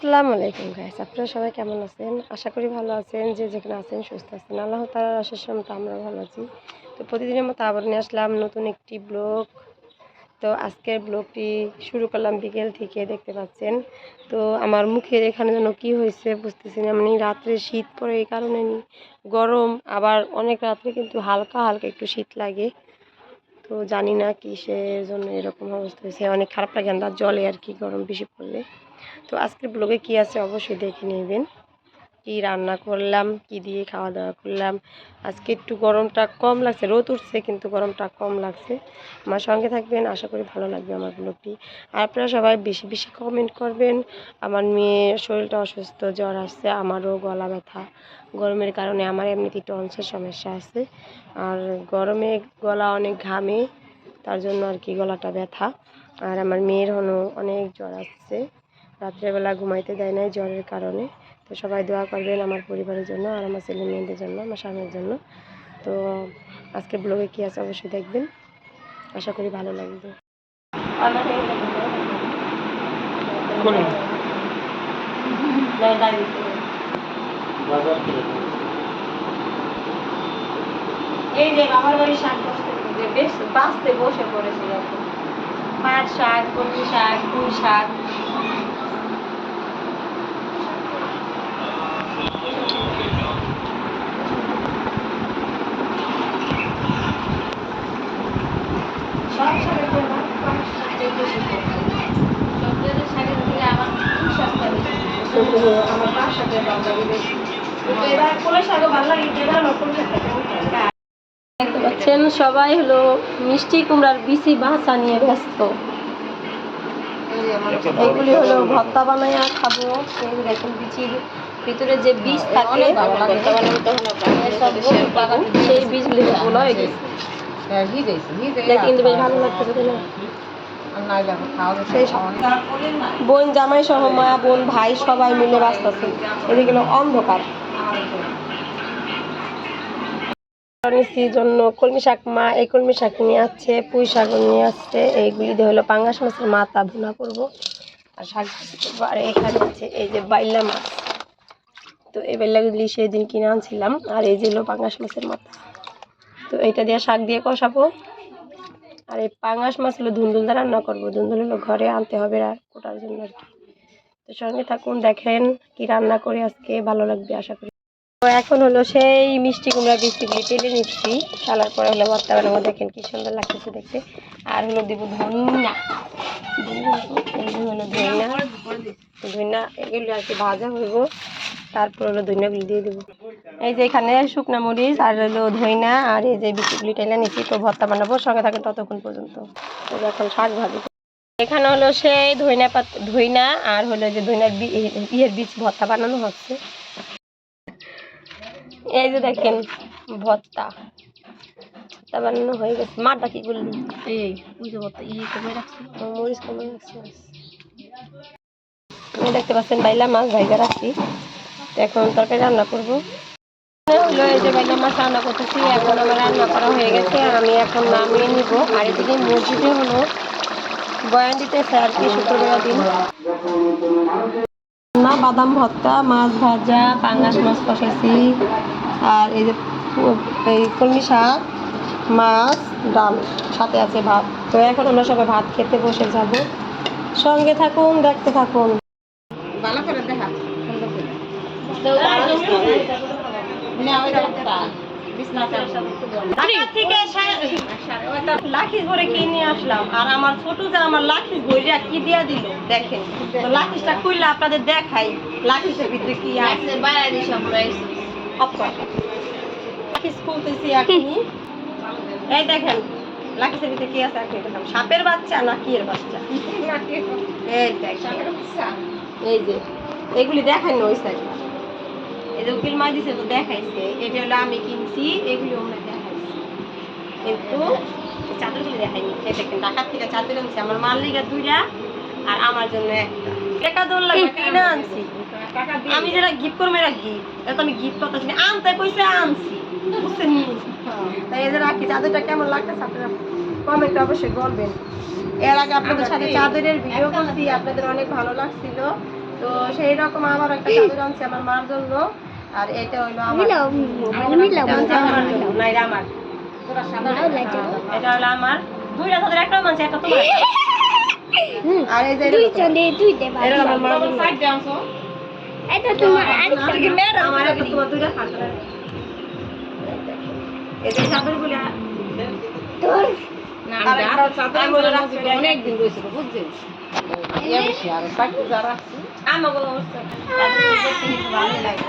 আসসালামু আলাইকুম গাইস আপনারা সবাই কেমন আছেন? আশা করি ভালো আছেন, যে যেখানে আছেন সুস্থ আছেন। আল্লাহ তালার আশেষ মতো আমরা ভালো আছি। তো প্রতিদিনের মতো আবার নিয়ে আসলাম নতুন একটি ব্লগ তো আজকের ব্লগটি শুরু করলাম বিকেল থেকে, দেখতে পাচ্ছেন। তো আমার মুখের এখানে যেন কি হয়েছে বুঝতেছি না মানে রাত্রে শীত পড়ে এই কারণে গরম, আবার অনেক রাত্রে কিন্তু হালকা হালকা একটু শীত লাগে। তো জানি না কিসের জন্য এরকম অবস্থা হয়েছে, অনেক খারাপ লাগে আন্দাজ জলে আর কি গরম বেশি পড়লে। তো আজকের ব্লগে কি আছে অবশ্যই দেখে নেবেন। কি রান্না করলাম, কি দিয়ে খাওয়া দাওয়া করলাম। আজকে একটু গরমটা কম লাগছে, রোদ উঠছে কিন্তু গরমটা কম লাগছে। আমার সঙ্গে থাকবেন, আশা করি ভালো লাগবে আমার ব্লগটি আর আপনারা সবাই বেশি বেশি কমেন্ট করবেন, আমার মেয়ের শরীরটা অসুস্থ, জ্বর আসছে, আমারও গলা ব্যথা। গরমের কারণে আমার এমনিতেই টনসের সমস্যা আছে। আর গরমে গলা অনেক ঘামে, তার জন্য আর কি গলাটা ব্যথা। আর আমার মেয়ের হলো অনেক জ্বর আসছে। রাত্রেবেলা ঘুমাইতে দেয় নাই জ্বরের কারণে। তো সবাই দোয়া করবেন আমার পরিবারের জন্য আর আমার ছেলে মেয়েদের জন্য, আমার স্বামীর জন্য। তো আজকে ব্লগে কী আছে অবশ্যই দেখবেন। আশা করি ভালো লাগবে। এই যে বাবার বাড়ি শাক বসতে বেশ বাঁচতে বসে পড়েছে এখন পাট শাক, কলমি শাক, পুঁই শাক সব শাকের তুলনায় পাট শাকটাই বেশি পছন্দ। সব জাতের শাকের থেকে আমার পুঁই শাকটা বেশি পছন্দ। আমার পাট শাকের দাম লাগে বেশি তো এবার কলই শাকও ভালো লাগে এবার আমার কলই শাকটা দেখতে পাচ্ছেন সবাই হলো মিষ্টি কুমড়ার বিচি বাঁচা নিয়ে ব্যস্ত। এগুলি হলো ভর্তা বানাইয়া খাব। এই দেখুন বিচির ভিতরে যে বীজ থাকে সেই বীজগুলি গুলো হয়ে গেছে কিন্তু বেশ ভালো লাগতেছে না? সেই বোন, জামাই সহ মা, বোন, ভাই সবাই মিলে বাঁচতেছে এদিকে অন্ধকার। জন্য কলমি শাক মা, এই কলমি শাক নিয়ে আসছে, পুঁই শাক নিয়ে আসছে। এইগুলি দিয়ে হলো পাঙ্গাস মাছের মাথা ভুনা করব। আর শাক আর এখানে আছে এই যে বাইলা মাছ। তো এই বাইলাগুলি সেদিন কিনে আনছিলাম। আর এই যে হলো পাঙ্গাস মাছের মাথা। তো এইটা দিয়ে শাক দিয়ে কষাবো। আর এই পাঙ্গাস মাছ হলো ধুন্দুল দিয়ে রান্না করব। ধুন্দুল হলো ঘরে আনতে হবে আর কোটার জন্য আর কি। তো সঙ্গে থাকুন, দেখেন কি রান্না করে আজকে, ভালো লাগবে আশা করি। তো এখন হলো সেই মিষ্টি কুমড়া বৃষ্টিগুলি টেলে নিচ্ছি চালার পরে হলো ভর্তা বানাবো। দেখেন কি সুন্দর লাগতেছে দেখতে। আর হলো দেবো ধনিয়া। হলো ধনিয়া। ধনিয়া এগুলো আর কি ভাজা হইব। তারপর হলো ধনিয়াগুলি দিয়ে দেবো। এই যে এখানে শুকনা মরিচ আর হলো ধইনা আর এই যে বিচিগুলি টেলে নিচ্ছি তো ভর্তা বানাবো। সঙ্গে থাকেন ততক্ষণ পর্যন্ত। তো এখন শাক ভাজি। এখানে হলো সেই ধইনা পাত ধইনা আর হলো যে ধইনার বি- ইয়ের বীজ ভর্তা বানানো হচ্ছে। এই যে দেখেন ভর্তা। ভর্তা বানানো হয়ে গেছে। মাটা কি করলি এই ওই যে ভর্তা ইয়ে কমে রাখছি। মরিচ কমে রাখছি দেখতে পাচ্ছেন বাইলা মাছ ভাইজা রাখছি। এখন তরকারি রান্না করব। হলো এই যে রান্না করতেছি, এখন আমার রান্না করা হয়ে গেছে আমি এখন নামিয়ে আর এদিকে হলো কি দিন। বাদাম ভর্তা, মাছ ভাজা, পাঙ্গাস মাছ কষাইছি। আর এই যে এই কলমি শাক, মাছ, ডাল, সাথে আছে ভাত। তো এখন আমরা সবাই ভাত খেতে বসে যাব। সঙ্গে থাকুন, দেখতে থাকুন। ঢাকা থেকে লাখিস ভরে কিনে আসলাম? আর আমার ছোট যে আমার লাখিস ভরিয়া কি দিয়া দিল? দেখেন। তো লাখিসটা খুললে আপনাদের দেখাই লাখিসের ভিতরে কি আছে। অফ কর। লাখিস খুলতেছি এখনই। এই দেখেন লাখিসের ভিতরে কি আছে? এখন দেখলাম। সাপের বাচ্চা না কি এর বাচ্চা? এই এই যে এগুলি দেখেন ওই সাইড এই যে উকিল মা দিছে তো দেখাইছে এটা হলো আমি কিনছি এগুলি আমরা দেখাইছি। কিন্তু চাদরগুলি দেখাইনি। দেখেন ঢাকার থেকে চাদর আনছি আমার মার লিগা দুইটা আর আমার জন্য একটা। টাকা দোল লাগে কিনে আনছি। আমি যেটা গিফট করব এটা গিফট এটা তো আমি গিফট করতেছি আনতে কইছে আনছি। বুঝছেন তাই এই যে রাখি চাদরটা কেমন লাগতেছে আপনারা কমেন্টে অবশ্যই বলবেন। এর আগে আপনাদের সাথে চাদরের ভিডিও করছি আপনাদের অনেক ভালো লাগছিল। তো সেই রকম আবার একটা চাদর আনছি আমার মার জন্য। আর এটা হইল আমার মানে এটা আমার আমার। হলো আমার। দুইটা একটা মানছি একটা তোমার। আর এই যে এটা হলো দুইটা আমার মার জন্য এটা তোমার আরেকটা আমার একটা তোমার দুইটা ফাঁকা এই যে চাদরগুলো তোর অনেক দিন রয়েছে বুঝছেন? আমাকে ভালো লাগে।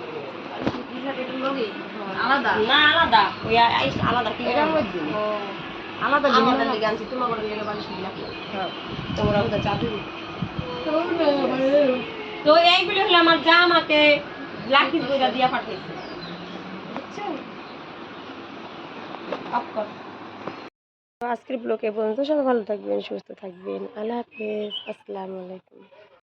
আলাদা? না আলাদা। ওই আলাদা কি ও, আলাদা লেগে আনছি তোমার ঘরের লেগে বালিশে গিলা তোমরা ওদের চাদর তো এইগুলো হলো আমার যা আমাকে লাকিস বইটা দিয়া আজকের ব্লকে পর্যন্ত সবাই ভালো থাকবেন সুস্থ থাকবেন। আল্লাহ হাফেজ। আসসালামু আলাইকুম।